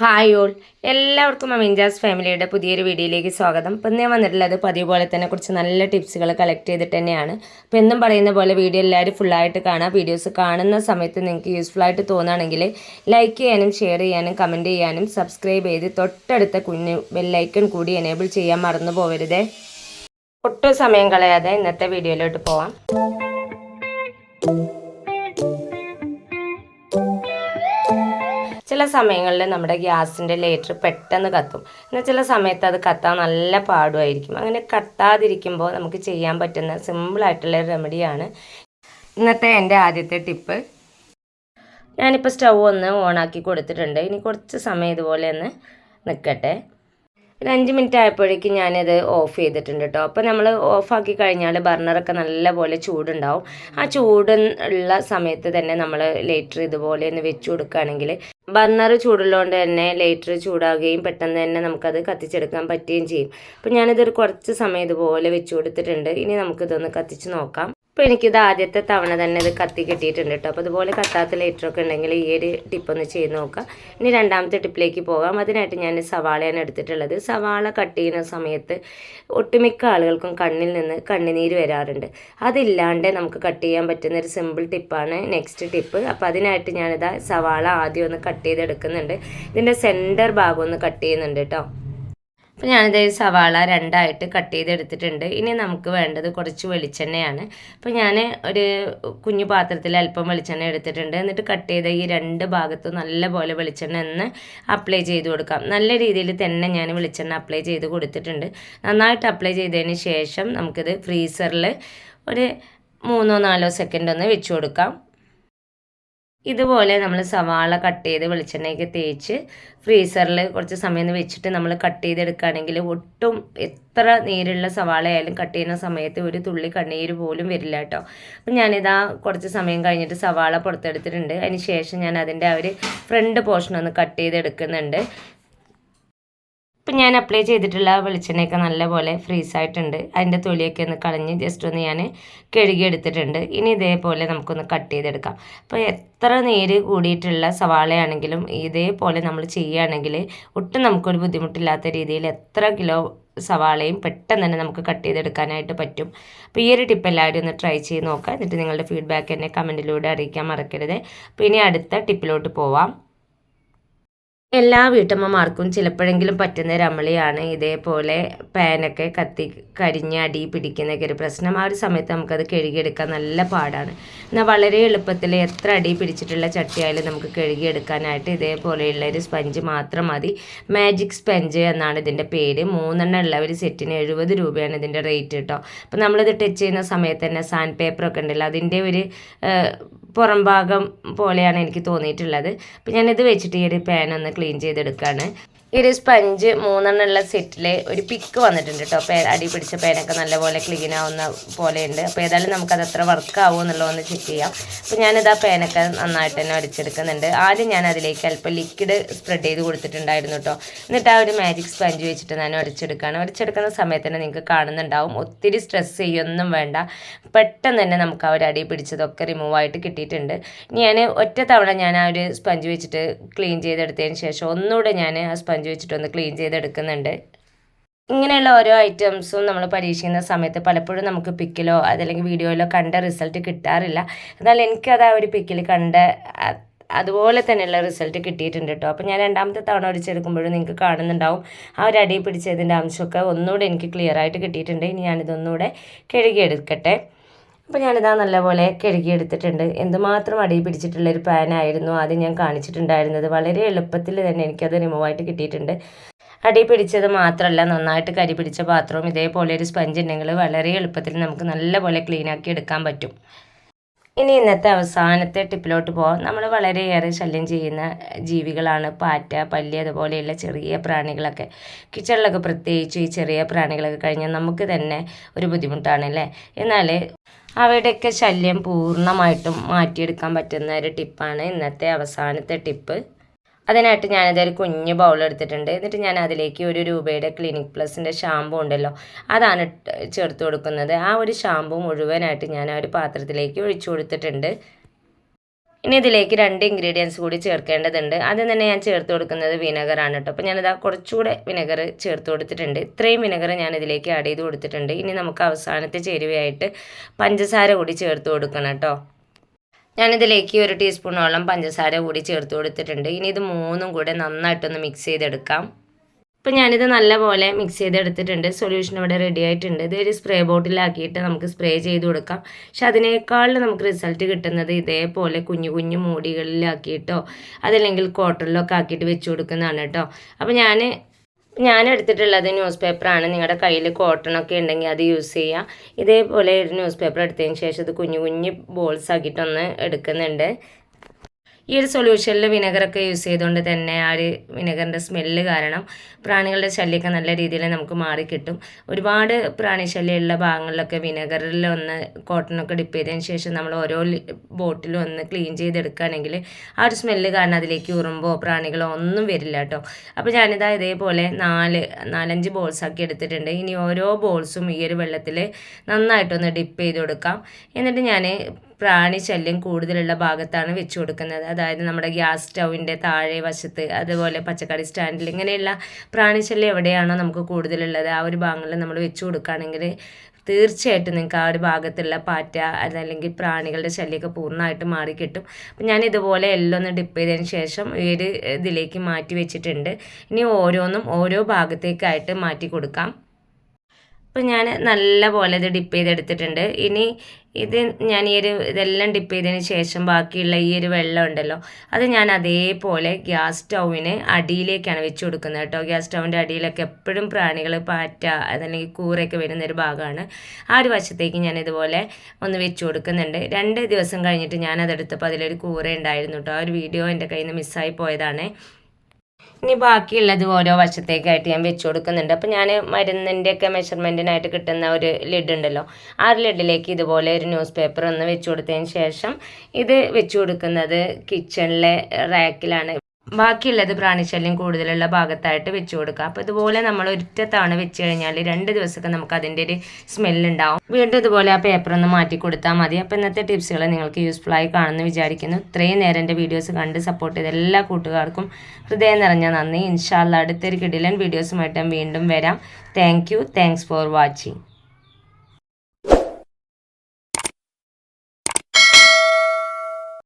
Hi all. എല്ലാവർക്കും അമിൻജാസ് ഫാമിലിയുടെ പുതിയൊരു വീഡിയോയിലേക്ക് സ്വാഗതം. ഇപ്പം ഞാൻ വന്നിട്ടുള്ളത് പതിവ് പോലെ തന്നെ കുറച്ച് നല്ല ടിപ്സുകൾ കളക്ട് ചെയ്തിട്ട് തന്നെയാണ്. ഇപ്പം എന്നും പറയുന്ന പോലെ വീഡിയോ എല്ലാവരും ഫുള്ളായിട്ട് കാണാം. വീഡിയോസ് കാണുന്ന സമയത്ത് നിങ്ങൾക്ക് യൂസ്ഫുൾ ആയിട്ട് തോന്നുകയാണെങ്കിൽ ലൈക്ക് ചെയ്യാനും ഷെയർ ചെയ്യാനും കമന്റ് ചെയ്യാനും സബ്സ്ക്രൈബ് ചെയ്ത് തൊട്ടടുത്ത കുഞ്ഞ് ബെല്ലൈക്കൺ കൂടി എനേബിൾ ചെയ്യാൻ മറന്നു പോകരുതേ ഒട്ടും സമയം കളയാതെ ഇന്നത്തെ വീഡിയോയിലോട്ട് പോവാം. ചില സമയങ്ങളിൽ നമ്മുടെ ഗ്യാസിന്റെ ലേറ്റർ പെട്ടെന്ന് കത്തും. എന്നാൽ ചില സമയത്ത് അത് കത്താൻ നല്ല പാടുമായിരിക്കും. അങ്ങനെ കത്താതിരിക്കുമ്പോൾ നമുക്ക് ചെയ്യാൻ പറ്റുന്ന സിമ്പിളായിട്ടുള്ള റെമഡിയാണ് ഇന്നത്തെ എന്റെ ആദ്യത്തെ ടിപ്പ്. ഞാനിപ്പോൾ സ്റ്റൗ ഒന്ന് ഓണാക്കി കൊടുത്തിട്ടുണ്ട്. ഇനി കുറച്ച് സമയം ഇതുപോലെ ഒന്ന് നിൽക്കട്ടെ. ഒരു അഞ്ച് മിനിറ്റ് ആയപ്പോഴേക്കും ഞാനത് ഓഫ് ചെയ്തിട്ടുണ്ട് കേട്ടോ. അപ്പോൾ നമ്മൾ ഓഫാക്കി കഴിഞ്ഞാൽ ബർണറൊക്കെ നല്ലപോലെ ചൂടുണ്ടാവും. ആ ചൂടുള്ള സമയത്ത് തന്നെ നമ്മൾ ലേറ്റർ ഇതുപോലെ ഒന്ന് വെച്ച് കൊടുക്കുകയാണെങ്കിൽ ബർണർ ചൂടുള്ളതുകൊണ്ട് തന്നെ ലൈറ്റർ ചൂടാകുകയും പെട്ടെന്ന് തന്നെ നമുക്കത് കത്തിച്ചെടുക്കാൻ പറ്റുകയും ചെയ്യും. അപ്പോൾ ഞാനിതൊരു കുറച്ച് സമയം ഇതുപോലെ വെച്ച് കൊടുത്തിട്ടുണ്ട്. ഇനി നമുക്കിതൊന്ന് കത്തിച്ച് നോക്കാം. അപ്പോൾ എനിക്കിത് ആദ്യത്തെ തവണ തന്നെ ഇത് കത്തി കിട്ടിയിട്ടുണ്ട് കേട്ടോ അപ്പോൾ അതുപോലെ കത്താത്ത ലേറ്ററൊക്കെ ഉണ്ടെങ്കിൽ ഈ ഒരു ടിപ്പൊന്ന് ചെയ്ത് നോക്കാം. ഇനി രണ്ടാമത്തെ ടിപ്പിലേക്ക് പോകാം. അതിനായിട്ട് ഞാൻ സവാളയാണ് എടുത്തിട്ടുള്ളത്. സവാള കട്ട് ചെയ്യുന്ന സമയത്ത് ഒട്ടുമിക്ക ആളുകൾക്കും കണ്ണിൽ നിന്ന് കണ്ണുനീര് വരാറുണ്ട്. അതില്ലാണ്ട് നമുക്ക് കട്ട് ചെയ്യാൻ പറ്റുന്ന ഒരു സിമ്പിൾ ടിപ്പാണ് നെക്സ്റ്റ് ടിപ്പ് അപ്പോൾ അതിനായിട്ട് ഞാനിതാ സവാള ആദ്യം ഒന്ന് കട്ട് ചെയ്തെടുക്കുന്നുണ്ട്. ഇതിന്റെ സെന്റർ ഭാഗം ഒന്ന് കട്ട് ചെയ്യുന്നുണ്ട് കേട്ടോ അപ്പോൾ ഞാനിത് സവാള രണ്ടായിട്ട് കട്ട് ചെയ്തെടുത്തിട്ടുണ്ട്. ഇനി നമുക്ക് വേണ്ടത് കുറച്ച് വെളിച്ചെണ്ണയാണ്. അപ്പോൾ ഞാൻ ഒരു കുഞ്ഞു പാത്രത്തിൽ അല്പം വെളിച്ചെണ്ണ എടുത്തിട്ടുണ്ട്. എന്നിട്ട് കട്ട് ചെയ്ത ഈ രണ്ട് ഭാഗത്തും നല്ലപോലെ വെളിച്ചെണ്ണ ഒന്ന് അപ്ലൈ ചെയ്ത് കൊടുക്കാം. നല്ല രീതിയിൽ തന്നെ ഞാൻ വെളിച്ചെണ്ണ അപ്ലൈ ചെയ്ത് കൊടുത്തിട്ടുണ്ട്. നന്നായിട്ട് അപ്ലൈ ചെയ്തതിന് ശേഷം നമുക്കിത് ഫ്രീസറിൽ ഒരു മൂന്നോ നാലോ സെക്കൻഡ് ഒന്ന് വെച്ച് കൊടുക്കാം. ഇതുപോലെ നമ്മൾ സവാള കട്ട് ചെയ്ത് വെളിച്ചെണ്ണയൊക്കെ തേച്ച് ഫ്രീസറിൽ കുറച്ച് സമയം വെച്ചിട്ട് നമ്മൾ കട്ട് ചെയ്തെടുക്കുകയാണെങ്കിൽ ഒട്ടും എത്ര നീരുള്ള സവാള ആയാലും കട്ട് ചെയ്യുന്ന സമയത്ത് ഒരു തുള്ളി കണ്ണീര് പോലും വരില്ല കേട്ടോ. അപ്പം ഞാനിതാ കുറച്ച് സമയം കഴിഞ്ഞിട്ട് സവാള പുറത്തെടുത്തിട്ടുണ്ട്. അതിന് ശേഷം ഞാൻ അതിന്റെ ആ ഒരു ഫ്രണ്ട് പോർഷൻ ഒന്ന് കട്ട് ചെയ്തെടുക്കുന്നുണ്ട്. ഇപ്പം ഞാൻ അപ്ലൈ ചെയ്തിട്ടുള്ള വെളിച്ചെണ്ണയൊക്കെ നല്ലപോലെ ഫ്രീസ് ആയിട്ടുണ്ട്. അതിന്റെ തൊലിയൊക്കെ ഒന്ന് കളഞ്ഞ് ജസ്റ്റ് ഒന്ന് ഞാൻ കഴുകിയെടുത്തിട്ടുണ്ട്. ഇനി ഇതേപോലെ നമുക്കൊന്ന് കട്ട് ചെയ്തെടുക്കാം. അപ്പോൾ എത്ര നീര് കൂടിയിട്ടുള്ള സവാളയാണെങ്കിലും ഇതേപോലെ നമ്മൾ ചെയ്യുകയാണെങ്കിൽ ഒട്ടും നമുക്കൊരു ബുദ്ധിമുട്ടില്ലാത്ത രീതിയിൽ എത്ര കിലോ സവാളയും പെട്ടെന്ന് തന്നെ നമുക്ക് കട്ട് ചെയ്തെടുക്കാനായിട്ട് പറ്റും. അപ്പോൾ ഈ ഒരു ടിപ്പ് എല്ലാവരും ഒന്ന് ട്രൈ ചെയ്ത് നോക്കുക. എന്നിട്ട് നിങ്ങളുടെ ഫീഡ്ബാക്ക് എന്നെ കമന്റിലൂടെ അറിയിക്കാൻ മറക്കരുത്. അപ്പോൾ ഇനി അടുത്ത ടിപ്പിലോട്ട് പോവാം. എല്ലാ വീട്ടമ്മമാർക്കും ചിലപ്പോഴെങ്കിലും പറ്റുന്ന രമളിയാണ് ഇതേപോലെ പാനൊക്കെ കത്തി കരിഞ്ഞ് അടി പിടിക്കുന്നൊക്കെ ഒരു പ്രശ്നം. ആ ഒരു സമയത്ത് നമുക്കത് കഴുകിയെടുക്കാൻ നല്ല പാടാണ്. എന്നാൽ വളരെ എളുപ്പത്തിൽ എത്ര അടി പിടിച്ചിട്ടുള്ള ചട്ടിയായാലും നമുക്ക് കഴുകിയെടുക്കാനായിട്ട് ഇതേപോലെയുള്ള ഒരു സ്പഞ്ച് മാത്രം മതി. മാജിക് സ്പഞ്ച് എന്നാണ് ഇതിന്റെ പേര്. മൂന്നെണ്ണം ഉള്ള ഒരു സെറ്റിന് എഴുപത് രൂപയാണ് ഇതിന്റെ റേറ്റ് കേട്ടോ. അപ്പോൾ നമ്മളിത് ടച്ച് ചെയ്യുന്ന സമയത്ത് തന്നെ സാൻഡ് പേപ്പറൊക്കെ ഉണ്ടല്ലോ അതിന്റെ ഒരു പുറംഭാഗം പോലെയാണ് എനിക്ക് തോന്നിയിട്ടുള്ളത്. അപ്പോൾ ഞാനിത് വെച്ചിട്ട് ഈ ഒരു പാൻ ഒന്ന് ക്ലീൻ ചെയ്തെടുക്കുകയാണ് ഒരു സ്പഞ്ച് മൂന്നെണ്ണമുള്ള സെറ്റിൽ ഒരു പിക്ക് വന്നിട്ടുണ്ട് കേട്ടോ പേ അടി പിടിച്ച പേനൊക്കെ നല്ലപോലെ ക്ലീൻ ആവുന്ന പോലെയുണ്ട്. അപ്പോൾ ഏതായാലും നമുക്കത് എത്ര വർക്ക് ആവുമോ എന്നുള്ളതൊന്ന് ചെക്ക് ചെയ്യാം. അപ്പോൾ ഞാനിത് ആ പേനൊക്കെ നന്നായിട്ട് തന്നെ അടിച്ചെടുക്കുന്നുണ്ട്. ആദ്യം ഞാൻ അതിലേക്ക് അല്പം ലിക്വിഡ് സ്പ്രെഡ് ചെയ്ത് കൊടുത്തിട്ടുണ്ടായിരുന്നു കേട്ടോ എന്നിട്ട് ആ ഒരു മാജിക് സ്പഞ്ച് വെച്ചിട്ട് ഞാൻ അടിച്ചെടുക്കുകയാണ്. അടിച്ചെടുക്കുന്ന സമയത്ത് തന്നെ നിങ്ങൾക്ക് കാണുന്നുണ്ടാവും. ഒത്തിരി സ്ട്രെസ് ചെയ്യൊന്നും വേണ്ട. പെട്ടെന്ന് തന്നെ നമുക്ക് ആ ഒരു അടി പിടിച്ചതൊക്കെ റിമൂവ് ആയിട്ട് കിട്ടിയിട്ടുണ്ട്. ഞാൻ ഒറ്റ തവണ ഞാൻ ആ ഒരു സ്പഞ്ച് വെച്ചിട്ട് ക്ലീൻ ചെയ്തെടുത്തതിന് ശേഷം ഒന്നുകൂടെ ഞാൻ ആ വെച്ചിട്ടൊന്ന് ക്ലീൻ ചെയ്തെടുക്കുന്നുണ്ട്. ഇങ്ങനെയുള്ള ഓരോ ഐറ്റംസും നമ്മൾ പരീക്ഷിക്കുന്ന സമയത്ത് പലപ്പോഴും നമുക്ക് പിക്കിലോ അതല്ലെങ്കിൽ വീഡിയോയിലോ കണ്ട റിസൾട്ട് കിട്ടാറില്ല. എന്നാൽ എനിക്കത് ആ ഒരു പിക്കിൽ കണ്ട അതുപോലെ തന്നെയുള്ള റിസൾട്ട് കിട്ടിയിട്ടുണ്ട് കേട്ടോ അപ്പോൾ ഞാൻ രണ്ടാമത്തെ തവണ ഒടിച്ചെടുക്കുമ്പോഴും നിങ്ങൾക്ക് കാണുന്നുണ്ടാവും. ആ ഒരു അടി പിടിച്ചതിന്റെ അംശമൊക്കെ ഒന്നുകൂടെ എനിക്ക് ക്ലിയർ ആയിട്ട് കിട്ടിയിട്ടുണ്ട്. ഇനി ഞാനിതൊന്നുകൂടെ കഴുകിയെടുക്കട്ടെ. അപ്പോൾ ഞാനിതാ നല്ലപോലെ കഴുകിയെടുത്തിട്ടുണ്ട്. എന്തുമാത്രം അടി പിടിച്ചിട്ടുള്ള ഒരു പാനായിരുന്നു ആദ്യം ഞാൻ കാണിച്ചിട്ടുണ്ടായിരുന്നത്. വളരെ എളുപ്പത്തിൽ തന്നെ എനിക്കത് റിമൂവ് ആയിട്ട് കിട്ടിയിട്ടുണ്ട്. അടി പിടിച്ചത് മാത്രമല്ല നന്നായിട്ട് കരി പിടിച്ച പാത്രവും ഇതേപോലെ ഒരു സ്പഞ്ച് ഉണ്ടെങ്കിൽ വളരെ എളുപ്പത്തിൽ നമുക്ക് നല്ലപോലെ ക്ലീൻ ആക്കി എടുക്കാൻ പറ്റും. ഇനി ഇന്നത്തെ അവസാനത്തെ ടിപ്പിലോട്ട് പോകാം നമ്മൾ വളരെയേറെ ശല്യം ചെയ്യുന്ന ജീവികളാണ് പാറ്റ പല്ലി അതുപോലെയുള്ള ചെറിയ പ്രാണികളൊക്കെ. കിച്ചണിലൊക്കെ പ്രത്യേകിച്ച് ഈ ചെറിയ പ്രാണികളൊക്കെ കഴിഞ്ഞാൽ നമുക്ക് തന്നെ ഒരു ബുദ്ധിമുട്ടാണ് അല്ലേ? എന്നാൽ അവയുടെയൊക്കെ ശല്യം പൂർണമായിട്ടും മാറ്റിയെടുക്കാൻ പറ്റുന്ന ഒരു ടിപ്പാണ് ഇന്നത്തെ അവസാനത്തെ ടിപ്പ്. അതിനായിട്ട് ഞാനിതൊരു കുഞ്ഞ് ബൗൾ എടുത്തിട്ടുണ്ട്. എന്നിട്ട് ഞാൻ അതിലേക്ക് ഒരു രൂപയുടെ ക്ലിനിക് പ്ലസിന്റെ ഷാമ്പു ഉണ്ടല്ലോ അതാണ് ചേർത്ത് കൊടുക്കുന്നത്. ആ ഒരു ഷാമ്പു മുഴുവനായിട്ട് ഞാൻ ആ ഒരു പാത്രത്തിലേക്ക് ഒഴിച്ചു കൊടുത്തിട്ടുണ്ട്. ഇനി ഇതിലേക്ക് രണ്ട് ഇൻഗ്രീഡിയൻസ് കൂടി ചേർക്കേണ്ടതുണ്ട്. ആദ്യം തന്നെ ഞാൻ ചേർത്ത് കൊടുക്കുന്നത് വിനെഗറാണ് കേട്ടോ. അപ്പോൾ ഞാനിതാ കുറച്ചുകൂടെ വിനെഗർ ചേർത്ത് കൊടുത്തിട്ടുണ്ട്. ഇത്രയും വിനെഗർ ഞാൻ ഇതിലേക്ക് ആഡ് ചെയ്ത് കൊടുത്തിട്ടുണ്ട്. ഇനി നമുക്ക് അവസാനത്തെ ചേരുവയായിട്ട് പഞ്ചസാര കൂടി ചേർത്ത് കൊടുക്കണം കേട്ടോ. ഞാനിതിലേക്ക് ഒരു ടീസ്പൂണോളം പഞ്ചസാര കൂടി ചേർത്ത് കൊടുത്തിട്ടുണ്ട്. ഇനി ഇത് മൂന്നും കൂടെ നന്നായിട്ടൊന്ന് മിക്സ് ചെയ്തെടുക്കാം. ഇപ്പം ഞാനിത് നല്ലപോലെ മിക്സ് ചെയ്തെടുത്തിട്ടുണ്ട്. സൊല്യൂഷൻ ഇവിടെ റെഡി ആയിട്ടുണ്ട്. ഇത് സ്പ്രേ ബോട്ടിലാക്കിയിട്ട് നമുക്ക് സ്പ്രേ ചെയ്ത് കൊടുക്കാം. പക്ഷെ അതിനേക്കാളും നമുക്ക് റിസൾട്ട് കിട്ടുന്നത് ഇതേപോലെ കുഞ്ഞു കുഞ്ഞു മൂടികളിലാക്കിയിട്ടോ അതല്ലെങ്കിൽ കോട്ടണിലൊക്കെ ആക്കിയിട്ട് വെച്ച് കൊടുക്കുന്നതാണ് കേട്ടോ. അപ്പോൾ ഞാൻ ഞാൻ എടുത്തിട്ടുള്ളത് ന്യൂസ് പേപ്പറാണ് നിങ്ങളുടെ കയ്യിൽ കോട്ടണൊക്കെ ഉണ്ടെങ്കിൽ അത് യൂസ് ചെയ്യുക ഇതേപോലെ ഒരു ന്യൂസ് പേപ്പർ എടുത്തതിന് ശേഷം ഇത് കുഞ്ഞു കുഞ്ഞു ബോൾസ് ആക്കിയിട്ടൊന്ന് എടുക്കുന്നുണ്ട്. ഈ ഒരു സൊല്യൂഷനിൽ വിനെഗറൊക്കെ യൂസ് ചെയ്തുകൊണ്ട് തന്നെ ആ ഒരു വിനെഗറിന്റെ സ്മെല്ല് കാരണം പ്രാണികളുടെ ശല്യമൊക്കെ നല്ല രീതിയിൽ നമുക്ക് മാറിക്കിട്ടും ഒരുപാട് പ്രാണി ശല്യമുള്ള ഭാഗങ്ങളിലൊക്കെ വിനെഗറിൽ ഒന്ന് കോട്ടണൊക്കെ ഡിപ്പ് ചെയ്തതിന് ശേഷം നമ്മൾ ഓരോ ബോട്ടിലും ഒന്ന് ക്ലീൻ ചെയ്തെടുക്കുകയാണെങ്കിൽ ആ ഒരു സ്മെല്ല് കാരണം അതിലേക്ക് ഉറുമ്പോ പ്രാണികളോ ഒന്നും വരില്ല കേട്ടോ അപ്പോൾ ഞാനിതാ ഇതേപോലെ നാല് നാലഞ്ച് ബോൾസ് ആക്കി എടുത്തിട്ടുണ്ട്. ഇനി ഓരോ ബോൾസും ഈ ഒരു വെള്ളത്തിൽ നന്നായിട്ടൊന്ന് ഡിപ്പ് ചെയ്ത് കൊടുക്കാം. എന്നിട്ട് ഞാൻ പ്രാണി ശല്യം കൂടുതലുള്ള ഭാഗത്താണ് വെച്ച് കൊടുക്കുന്നത്. അതായത് നമ്മുടെ ഗ്യാസ് സ്റ്റൗവിന്റെ താഴെ വശത്ത് അതുപോലെ പച്ചക്കറി സ്റ്റാൻഡിൽ ഇങ്ങനെയുള്ള പ്രാണി ശല്യം എവിടെയാണോ നമുക്ക് കൂടുതലുള്ളത് ആ ഒരു ഭാഗങ്ങളിൽ നമ്മൾ വെച്ച് കൊടുക്കുകയാണെങ്കിൽ തീർച്ചയായിട്ടും നിങ്ങൾക്ക് ആ ഒരു ഭാഗത്തുള്ള പാറ്റ അതല്ലെങ്കിൽ പ്രാണികളുടെ ശല്യമൊക്കെ പൂർണമായിട്ട് മാറിക്കിട്ടും. അപ്പം ഞാൻ ഇതുപോലെ എല്ലാം ഒന്ന് ഡിപ്പ് ചെയ്തതിന് ശേഷം ഈ ഒരു ഇതിലേക്ക് മാറ്റി വെച്ചിട്ടുണ്ട്. ഇനി ഓരോന്നും ഓരോ ഭാഗത്തേക്കായിട്ട് മാറ്റി കൊടുക്കാം. അപ്പോൾ ഞാൻ നല്ല പോലെ ഇത് ഡിപ്പ് ചെയ്തെടുത്തിട്ടുണ്ട്. ഇനി ഇത് ഞാൻ ഈ ഒരു ഇതെല്ലാം ഡിപ്പ് ചെയ്തതിന് ശേഷം ബാക്കിയുള്ള ഈ ഒരു വെള്ളം ഉണ്ടല്ലോ അത് ഞാൻ അതേപോലെ ഗ്യാസ് സ്റ്റൗവിന് അടിയിലേക്കാണ് വെച്ച് കൊടുക്കുന്നത് കേട്ടോ. ഗ്യാസ് സ്റ്റൗവിന്റെ അടിയിലൊക്കെ എപ്പോഴും പ്രാണികൾ പാറ്റ അതല്ലെങ്കിൽ കൂറയൊക്കെ വരുന്നൊരു ഭാഗമാണ്. ആ ഒരു വശത്തേക്ക് ഞാൻ ഇതുപോലെ ഒന്ന് വെച്ച് കൊടുക്കുന്നുണ്ട്. രണ്ട് ദിവസം കഴിഞ്ഞിട്ട് ഞാൻ അതെടുത്തപ്പോൾ അതിലൊരു കൂറ ഉണ്ടായിരുന്നു കേട്ടോ. ആ ഒരു വീഡിയോ എന്റെ കയ്യിൽ നിന്ന് മിസ്സായി പോയതാണ്. ഇനി ബാക്കിയുള്ളത് ഓരോ വശത്തേക്കായിട്ട് ഞാൻ വെച്ച് കൊടുക്കുന്നുണ്ട്. അപ്പോൾ ഞാൻ മരുന്നിന്റെയൊക്കെ മെഷർമെന്റിനായിട്ട് കിട്ടുന്ന ഒരു ലിഡ് ഉണ്ടല്ലോ ആ ലിഡിലേക്ക് ഇതുപോലെ ഒരു ന്യൂസ് പേപ്പർ ഒന്ന് വെച്ച് കൊടുത്തതിന് ശേഷം ഇത് വെച്ച് കൊടുക്കുന്നത് കിച്ചണിലെ റാക്കിലാണ് ബാക്കിയുള്ളത് പ്രാണിശല്യം കൂടുതലുള്ള ഭാഗത്തായിട്ട് വെച്ച് കൊടുക്കുക. അപ്പോൾ ഇതുപോലെ നമ്മൾ ഒറ്റ തവണ വെച്ച് കഴിഞ്ഞാൽ രണ്ട് ദിവസമൊക്കെ നമുക്ക് അതിന്റെ ഒരു സ്മെല്ലുണ്ടാവും വീണ്ടും ഇതുപോലെ ആ പേപ്പർ ഒന്ന് മാറ്റി കൊടുത്താൽ മതി. അപ്പോൾ ഇന്നത്തെ ടിപ്സുകൾ നിങ്ങൾക്ക് യൂസ്ഫുൾ ആയി കാണുമെന്ന് വിചാരിക്കുന്നു. ഇത്രയും നേരം എന്റെ വീഡിയോസ് കണ്ട് സപ്പോർട്ട് ചെയ്ത എല്ലാ കൂട്ടുകാർക്കും ഹൃദയം നിറഞ്ഞ നന്ദി. ഇൻഷാല്ല അടുത്തൊരു കിടിലൻ വീഡിയോസുമായിട്ട് വീണ്ടും വരാം. Thank you thanks for watching